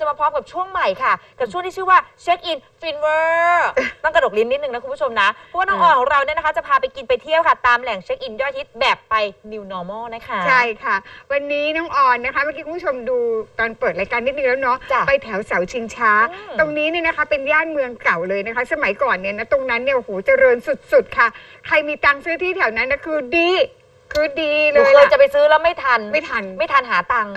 จะมาพร้อมกับช่วงใหม่ค่ะ กับช่วงที่ชื่อว่าเช็คอินฟินเวอร์ต้องกระดกลิ้นนิดนึงนะคุณผู้ชมนะ เพราะว่าน้องออนของเราเนี่ยนะคะ จะพาไปกินไปเที่ยวค่ะ ตามแหล่งเช็คอินยอดฮิตแบบไป New Normal นะคะ ใช่ค่ะ วันนี้น้องออนนะคะเมื่อกี้คุณผู้ชมดูตอนเปิดรายการนิดนึงแล้วเนาะจ้ะไปแถวเสาชิงช้า อืม ตรงนี้เนี่ยนะคะเป็นย่านเมืองเก่าเลยนะคะ สมัยก่อนเนี่ยนะตรงนั้นเนี่ยโอ้โหเจริญสุดๆค่ะ ใครมีตังค์ซื้อที่แถวนั้นนะคือดี คือดีหเลนูยเคยล่ะ จะไปซื้อแล้วไม่ทัน ไม่ทัน ไม่ทันหาตังค์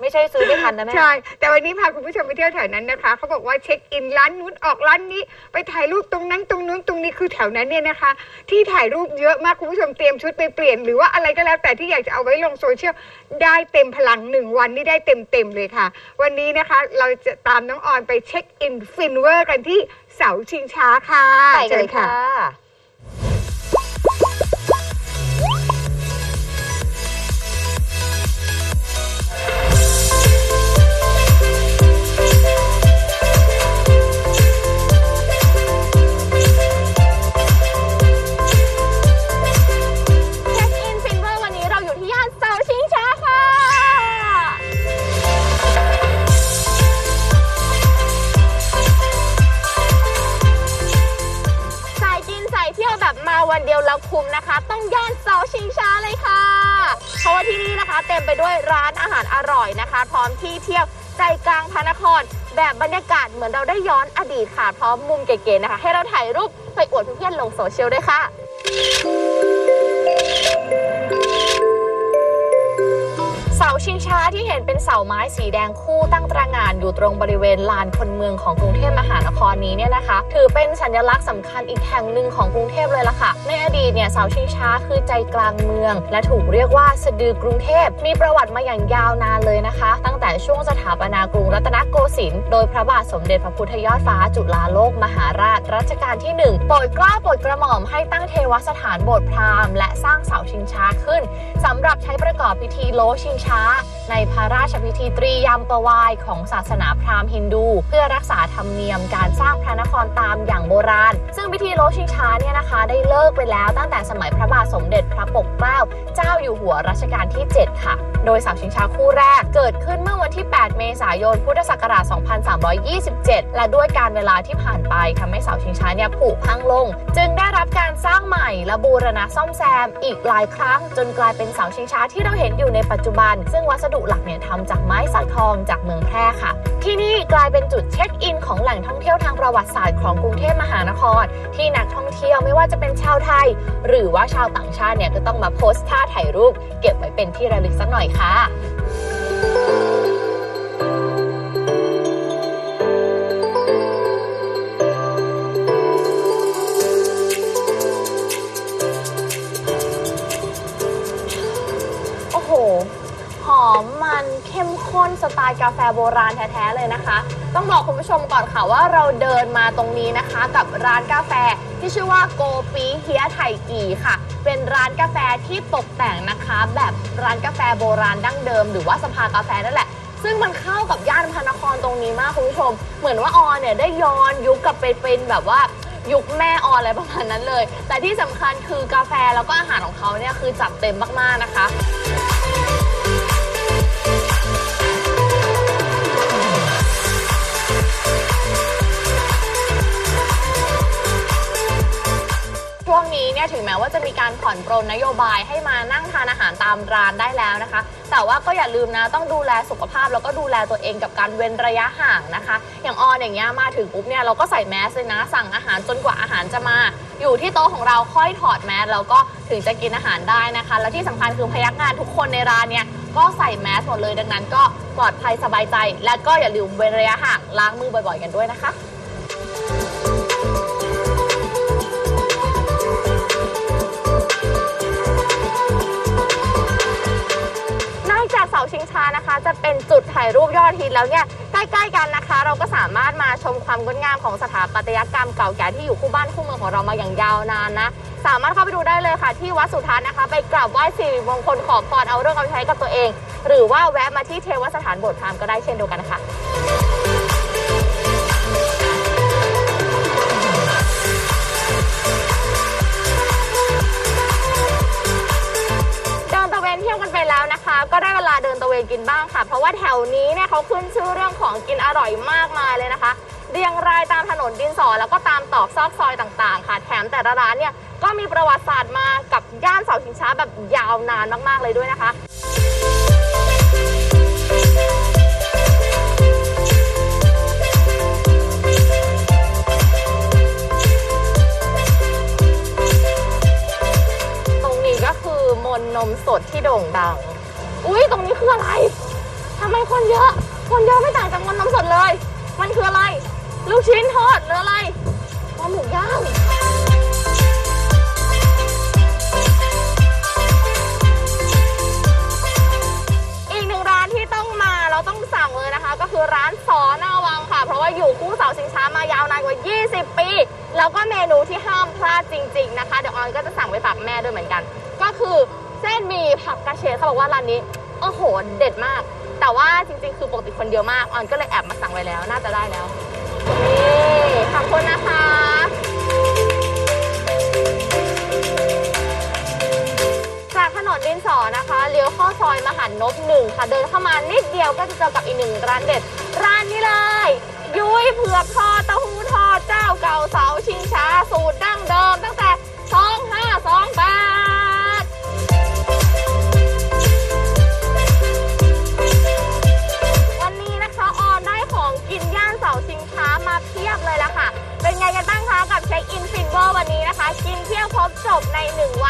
ไม่ใช่ซื้อไม่ทันนะแม่ ใช่ แต่วันนี้พาคุณผู้ชมไปเที่ยวแถวนั้นนะคะ เขาบอกว่าเช็คอินร้านนู้นออกร้านนี้ ไปถ่ายรูปตรงนั้นตรงนู้นตรงนี้คือแถวนั้นเนี่ยนะคะ ที่ถ่ายรูปเยอะมากคุณผู้ชมเตรียมชุดไปเปลี่ยน หรือว่าอะไรก็แล้วแต่ที่อยากจะเอาไว้ลงโซเชียลได้เต็มพลังหนึ่งวันนี่ได้เต็มเต็มๆเลยค่ะ วันนี้นะคะเราจะตามน้องออนไปเช็คอินฟินเวอร์กันที่เสาชิงช้าค่ะไปกันเลยเชิญค่ะ เดียวแล้วคุ้มนะคะ ต้องย่านเสาชิงช้าเลยค่ะ เพราะว่าที่นี่นะคะ เต็มไปด้วยร้านอาหารอร่อยนะคะ พร้อมที่เที่ยวใจกลางพระนคร แบบบรรยากาศเหมือนเราได้ย้อนอดีตค่ะ พร้อมมุมเก๋ๆนะคะ ให้เราถ่ายรูปไปอวดเพื่อนๆลงโซเชียลด้วยค่ะ ชิงช้าที่เห็นเป็นเสาไม้สีแดงคู่ตั้งตระหง่านอยู่ตรงบริเวณลานคนเมืองของกรุงเทพมหานครนี้เนี่ยนะคะ ถือเป็นสัญลักษณ์สำคัญอีกแห่งหนึ่งของกรุงเทพเลยล่ะค่ะ ในอดีตเนี่ยเสาชิงช้าคือใจกลางเมือง และถูกเรียกว่าสะดือกรุงเทพมีประวัติมาอย่างยาวนานเลยนะคะ ตั้งแต่ช่วงสถาปนากรุงรัตนโกสินทร์โดยพระบาทสมเด็จพระพุทธยอดฟ้าจุฬาโลกมหาราชรัชกาลที่หนึ่งโปรดกล้าโปรดกระหม่อมให้ตั้งเทวสถานโบสถ์พราหมณ์และสร้างเสาชิงช้าขึ้นส หรับใช้ประกอบพิธีโลชิงช้า ในพระราชพิธีตรียามประวายของศาสนาพราหมณ์ฮินดู เพื่อรักษาธรรมเนียมการสร้างพระนครตามอย่างโบราณ ซึ่งพิธีโลชิงช้าเนี่ยนะคะ ได้เลิกไปแล้วตั้งแต่สมัยพระบาทสมเด็จ เจ้าอยู่หัวรัชกาลที่ 7 ค่ะ โดยสาชิงช้าคู่แรกเกิดขึ้นเมื่อวันที่ 8 เมษายน พุทธศักราช 2327 และด้วยการเวลาที่ผ่านไปทำให้เสาชิงช้าเนี่ยผุพังลง จึงได้รับการสร้างใหม่และบูรณะซ่อมแซม อีกหลายครั้ง จนกลายเป็นเสาชิงช้าที่เราเห็นอยู่ในปัจจุบัน ซึ่งวัสดุหลักเนี่ยทำจากไม้สักทองจากเมืองแพร่ค่ะ ที่นี่กลายเป็นจุดเช็คอินของแหล่งท่องเที่ยวทางประวัติศาสตร์ของกรุงเทพมหานคร ที่นักท่องเที่ยวไม่ว่าจะเป็นชาวไทย หรือว่าชาวต่างชาติเนี่ยก็ต้องมาโพสต์ท่าถ่ายรูป เก็บไว้เป็นที่ระลึกสักหน่อยค่ะ สไตล์กาแฟโบราณแท้ๆเลยนะคะ ต้องบอกคุณผู้ชมก่อนค่ะว่าเราเดินมาตรงนี้นะคะ กับร้านกาแฟที่ชื่อว่าโกปีเฮียไทกีค่ะ เป็นร้านกาแฟที่ตกแต่งนะคะ แบบร้านกาแฟโบราณดั้งเดิม หรือว่าสภากาแฟนั่นแหละซึ่งมันเข้ากับย่านพระนครตรงนี้มากคุณผู้ชม เหมือนว่าออนเนี่ยได้ย้อนยุคกลับไปเป็นแบบว่ายุคแม่ออนอะไรประมาณนั้นเลย แต่ที่สำคัญคือกาแฟแล้วก็อาหารของเขาเนี่ยคือจัดเต็มมากๆนะคะ เนี่ยถึงแม้ว่าจะมีการผ่อนปรนนโยบายให้มานั่งทานอาหารตามร้านได้แล้วนะคะ แต่ว่าก็อย่าลืมนะต้องดูแลสุขภาพแล้วก็ดูแลตัวเองกับการเว้นระยะห่างนะคะ อย่างออนอย่างเงี้ยมาถึงปุ๊บเนี่ยเราก็ใส่แมสเลยนะ สั่งอาหารจนกว่าอาหารจะมา อยู่ที่โต๊ะของเราค่อยถอดแมสแล้วก็ถึงจะกินอาหารได้นะคะ และที่สำคัญคือพนักงานทุกคนในร้านเนี่ยก็ใส่แมสหมดเลยดังนั้นก็ปลอดภัยสบายใจ และก็อย่าลืมเว้นระยะห่างล้างมือบ่อยๆ กันด้วยนะคะ ชิงช้านะคะ จะเป็นจุดถ่ายรูปยอดฮิตแล้วเนี่ยใกล้ๆกันนะคะ เราก็สามารถมาชมความงดงามของสถาปัตยกรรมเก่าแก่ที่อยู่คู่บ้านคู่เมืองของเรามาอย่างยาวนานนะสามารถเข้าไปดูได้เลยค่ะ ที่วัดสุทัศน์นะคะ ไปกราบไหว้สิริมงคลขอพรเอาเรื่องเอาใช้กับตัวเอง หรือว่าแวะมาที่เทวสถานโบสถ์พราหมณ์ก็ได้เช่นเดียวกันค่ะ เวนกินบ้างค่ะ เพราะว่าแถวนี้เนี่ยเขาขึ้นชื่อเรื่องของกินอร่อยมากมายเลยนะคะ เรียงรายตามถนนดินสอแล้วก็ตามตอกซอกซอยต่างๆ ค่ะ แถมแต่ละร้านเนี่ยก็มีประวัติศาสตร์มากับย่านเสาชิงช้าแบบยาวนานมากๆเลยด้วยนะคะ คนเยอะ คนเยอะไม่ต่างจากมนนมสดเลย มันคืออะไร ลูกชิ้นทอดหรืออะไรปลาหมึกย่างอีกหนึ่งร้านที่ต้องมาเราต้องสั่งเลยนะคะ ก็คือร้านสอหน้าวังค่ะ เพราะว่าอยู่คู่เสาชิงช้ามายาวนานกว่า 20 ปี แล้วก็เมนูที่ห้ามพลาดจริง ๆ นะคะ เดี๋ยวออนก็จะสั่งไปฝากแม่ด้วยเหมือนกัน ก็คือเส้นหมีผักกระเฉดเขาบอกว่าร้านนี้โอ้โหเด็ดมาก แต่ว่าจริงๆ คือปกติคนเยอะมากออนก็เลยแอบมาสั่งไว้แล้ว น่าจะได้แล้วนี่ขอบคุณนะคะจากถนนดินสอนะคะเลี้ยวเข้าซอยมหันนบหนึ่งค่ะเดินเข้ามานิดเดียวก็จะเจอกับอีกหนึ่งร้านเด็ด ร้านนี้เลย ยุ้ยเผือกทอดเต้าหู้ทอดเจ้าเก่าเสาชิงช้าสูตรดั้งเดิมตั้งแต่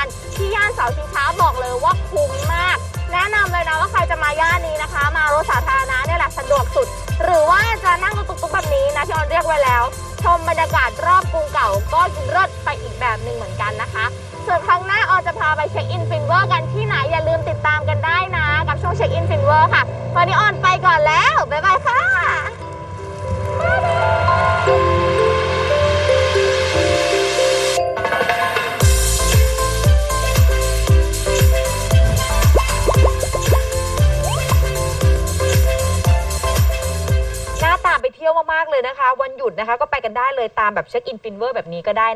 1วันที่ย่านเสาชิงช้าบอกเลยว่าคุ้มมาก แนะนำเลยนะว่าใครจะมาย่านนี้นะคะ มารถสาธารณะเนี่ยแหละสะดวกสุด หรือว่าจะนั่งรถตุ๊กๆแบบนี้นะที่ออนเรียกไว้แล้ว ชมบรรยากาศรอบกรุงเก่าก็เลิศไปอีกแบบหนึ่งเหมือนกันนะคะส่วนครั้งหน้าออนจะพาไปเช็คอินฟินเวอร์กันที่ไหนอย่าลืมติดตามกันได้นะ กับช่วงเช็คอินฟินเวอร์ค่ะ วันนี้ออนไปก่อนแล้ว บ๊ายบายค่ะุดนะคะ ก็ไปกันได้เลยตามแบบเช็คอินฟินเวอร์แบบนี้ก็ได้นะ